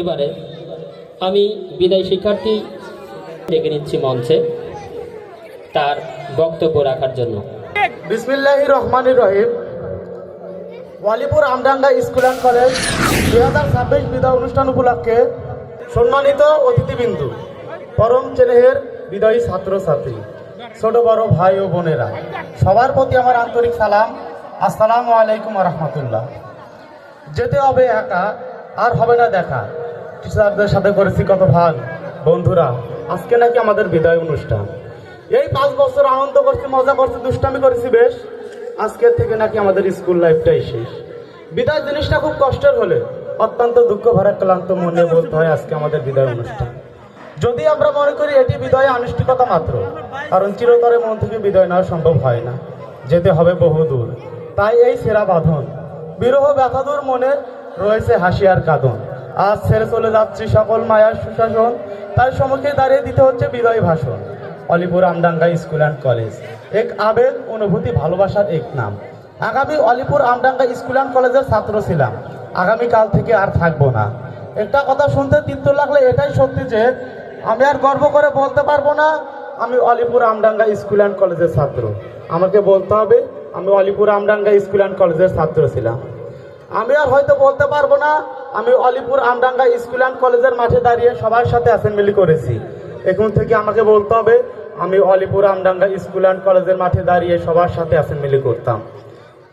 এবারে আমি বিদায় শিক্ষার্থী ডেকে নিচ্ছি মঞ্চে তার বক্তব্য রাখার জন্য। বিসমিল্লাহির রহমানির রহিম। Walipur Amdanga school and college দুই হাজার ছাব্বিশ বিদায় অনুষ্ঠান উপলক্ষে সম্মানিত অতিথিবিন্দু, পরম চেনেহের বিদায়ী ছাত্রছাত্রী, ছোট, বড় ভাই ও বোনেরা, সবার প্রতি আমার আন্তরিক সালাম। আসসালামু আলাইকুম রহমতুল্লাহ। যেতে হবে একা, আর হবে না দেখা। টিচারদের সাথে করেছি কত ভাগ। বন্ধুরা, আজকে নাকি আমাদের বিদায় অনুষ্ঠান। এই পাঁচ বছর আনন্দ করছি, মজা করছি, দুষ্টামি করেছি, বেশ। আজকের থেকে নাকি আমাদের স্কুল লাইফটাই শেষ। বিদায় জিনিসটা খুব কষ্টের হলে অত্যন্ত দুঃখ ভরা, ক্লান্ত মনে বলতে হয় আজকে আমাদের বিদায় অনুষ্ঠান। যদি আমরা মনে করি এটি বিদায় আনুষ্ঠিকতা মাত্র, কারণ চিরতরে মন থেকে বিদায় নেওয়া সম্ভব হয় না। যেতে হবে বহুদূর তাই এই সেরা বাঁধন, বিরহ ব্যথাদূর মনে রয়েছে হাসি আর কাঁদন। আজ ছেড়ে চলে যাচ্ছি সকল মায়ার সুশাসন। তার সম্মুখে দাঁড়িয়ে দিতে হচ্ছে বিদায় ভাষণ। Olipur Amdanga school and college. এক আবেগ, অনুভূতি, ভালোবাসার এক নাম। আগামী অলিপুর আমডাঙ্গা স্কুল অ্যান্ড কলেজের ছাত্র ছিলাম। আগামীকাল থেকে আর থাকব না। একটা কথা শুনতে তিক্ত লাগলে এটাই সত্যি যে, আমি আর গর্ব করে বলতে পারব না, আমি অলিপুর আমডাঙ্গা স্কুল অ্যান্ড কলেজের ছাত্র। আমাকে বলতে হবে, আমি অলিপুর আমডাঙ্গা স্কুল অ্যান্ড কলেজের ছাত্র ছিলাম। আমি আর হয়তো বলতে পারব না। আমি অলিপুর আমডাঙ্গা স্কুল অ্যান্ড কলেজের মাঠে দাঁড়িয়ে সবার সাথে অ্যাসেম্বলি করেছি। এখন থেকে আমাকে বলতে হবে, আমি অলিপুর আমডাঙ্গা স্কুল অ্যান্ড কলেজের মাঠে দাঁড়িয়ে সবার সাথে অ্যাসেম্বলি করতাম।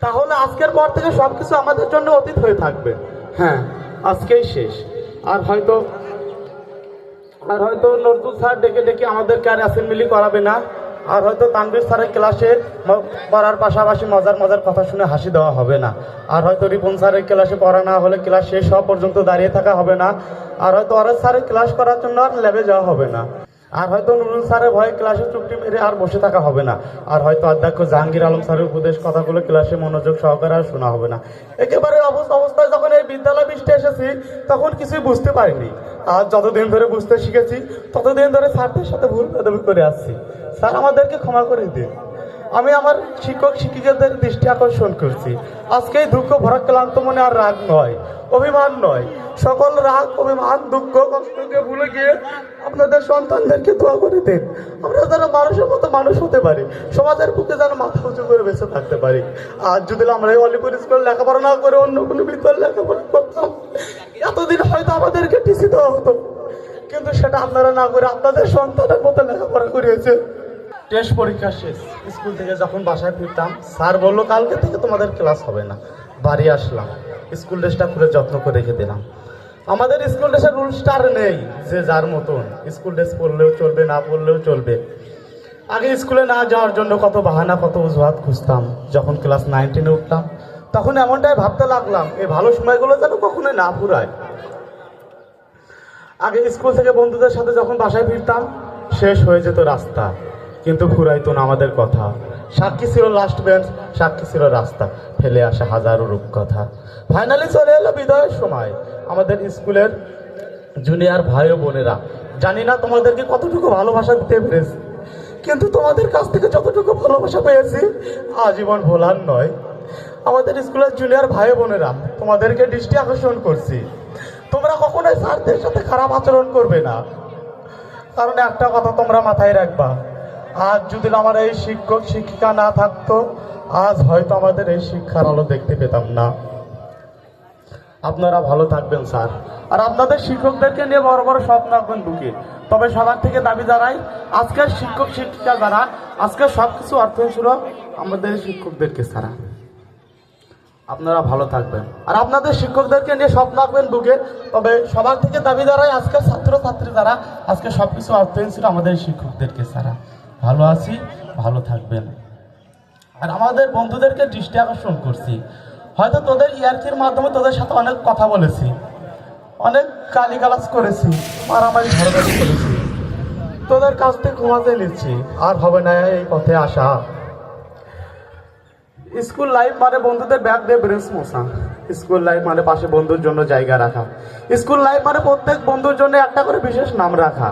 তাহলে আজকের পর থেকে সব কিছু আমাদের জন্য অতীত হয়ে থাকবে। হ্যাঁ আজকেই শেষ। আর হয়তো আর হয়তো নজরুল স্যার ডেকে ডেকে আমাদেরকে আর অ্যাসেম্বলি করাবে না। আর হয়তো তানবীর স্যারের ক্লাসে পড়ার পাশাপাশি মজার মজার কথা শুনে হাসি দেওয়া হবে না। আর হয়তো রিপন স্যারের ক্লাসে পড়া না হলে ক্লাস শেষ হওয়া পর্যন্ত দাঁড়িয়ে থাকা হবে না। আর হয়তো অরেজ স্যারের ক্লাস করার জন্য আর ল্যাবে যাওয়া হবে না। আর হয়তো নুরুল স্যারের ভয়ে ক্লাসে চুপটি মেরে আর বসে থাকা হবে না। আর হয়তো অধ্যক্ষ জাহাঙ্গীর আলম স্যারের উপদেশ কথাগুলো ক্লাসে মনোযোগ সহকারে আর শোনা হবে না। একেবারে অবস্থা অবস্থায় যখন এই বিদ্যালয় বৃষ্টি এসেছি, তখন কিছুই বুঝতে পারিনি। আর যতদিন ধরে বুঝতে শিখেছি, ততদিন ধরে স্যারদের সাথে ভুল করে আসছি। স্যার আমাদেরকে ক্ষমা করে দিন। আমি আমার শিক্ষক শিক্ষিকাদের দৃষ্টি আকর্ষণ করছি। আজকে দুঃখ, ভরা, ক্লান্ত মনে আর রাগ নয়, অভিমান নয়। সকল রাগ, অভিমান, দুঃখ কষ্টকে ভুলে গিয়ে আপনাদের সন্তানদেরকে দোয়া করে দিন। আমরা যেন মানুষের মতো মানুষ হতে পারি, সমাজের বুকে যেন মাথা উঁচু করে বেঁচে থাকতে পারি। আর যদি আমরা এই অলিপুর স্কুল লেখাপড়া না করে অন্য কোনো বিদ্যালয় লেখাপড়া করতাম, এতদিন হয়তো আমাদেরকে টিসি দেওয়া হতো। কিন্তু সেটা আপনারা না করে আপনাদের সন্তানের মতো লেখাপড়া করিয়েছে টেস্ট পরীক্ষা শেষ। স্কুল থেকে যখন বাসায় ফিরতাম, স্যার বলল, কালকে থেকে তোমাদের ক্লাস হবে না। বাড়ি আসলাম। স্কুল ড্রেসটা খুলে যত্ন করে রেখে দিলাম। আমাদের স্কুল ড্রেসের রুলসটা আর নেই, যে যার মতন। স্কুল ড্রেস পরলেও চলবে, না পরলেও চলবে। আগে স্কুলে না যাওয়ার জন্য কত বাহানা, কত অজুহাত খুঁজতাম। যখন ক্লাস নাইন টেনে উঠলাম, তখন এমনটাই ভাবতে লাগলাম এই ভালো সময়গুলো যেন কখনোই না ফুরায়। আগে স্কুল থেকে বন্ধুদের সাথে যখন বাসায় ফিরতাম, শেষ হয়ে যেত রাস্তা। কিন্তু ফুরাইতো না আমাদের কথা। সাক্ষী ছিল লাস্ট বেঞ্চ সাক্ষী ছিল রাস্তা, ফেলে আসা হাজারো রূপকথা। ফাইনালি চলে এলো বিদায়ের সময়। আমাদের স্কুলের জুনিয়র ভাই ও বোনেরা, জানি না তোমাদেরকে কতটুকু ভালোবাসা দিতে পেরেছি, কিন্তু তোমাদের কাছ থেকে যতটুকু ভালোবাসা পেয়েছি, আজীবন ভোলার নয়। আমাদের স্কুলের জুনিয়র ভাই বোনেরা, তোমাদেরকে দৃষ্টি আকর্ষণ করছি। তোমরা কখনোই স্যারদের সাথে খারাপ আচরণ করবে না। কারণ একটা কথা তোমরা মাথায় রাখবা আজ যদি আমার এই শিক্ষক, শিক্ষিকা না থাকতো, আজ হয়তো আমাদের এই শিক্ষার আলো দেখতে পেতাম না। আপনারা ভালো থাকবেন, স্যার। আর আপনাদের শিক্ষকদেরকে নিয়ে বড় বড় স্বপ্ন রাখবেন বুকে। তবে সবার থেকে দাবি জানাই, আজকের শিক্ষক, শিক্ষিকা যারা, আজকে সব কিছু অর্থ ছিল আমাদের শিক্ষকদেরকে ছাড়া আপনারা ভালো থাকবেন। আর আপনাদের শিক্ষকদেরকে নিয়ে স্বপ্ন রাখবেন বুকে, তবে সবার থেকে দাবি দাঁড়ায় আজকের ছাত্র ছাত্রী যারা, আজকে সব কিছু অর্থহীন আমাদের শিক্ষকদেরকে ছাড়া ভালো আছি ভালো থাকবেন। আর আমাদের বন্ধুদেরকে দৃষ্টি আকর্ষণ করছি। হয়তো তোদের ইয়ার্কির মাধ্যমে তোদের সাথে অনেক কথা বলেছি অনেক গালিগালাজ করেছি মারামারি ঝড়াঝড়ি করেছি। তোদের কাছ থেকে ঘুমাতে নিচ্ছি। আর হবে না এই পথে আসা। স্কুল লাইফ মানে বন্ধুদের ব্যাগ দিয়ে ব্রেঞ্চ মোছা। স্কুল লাইফ মানে পাশে বন্ধুর জন্য জায়গা রাখা। স্কুল লাইফ মানে প্রত্যেক বন্ধুর জন্য একটা করে বিশেষ নাম রাখা।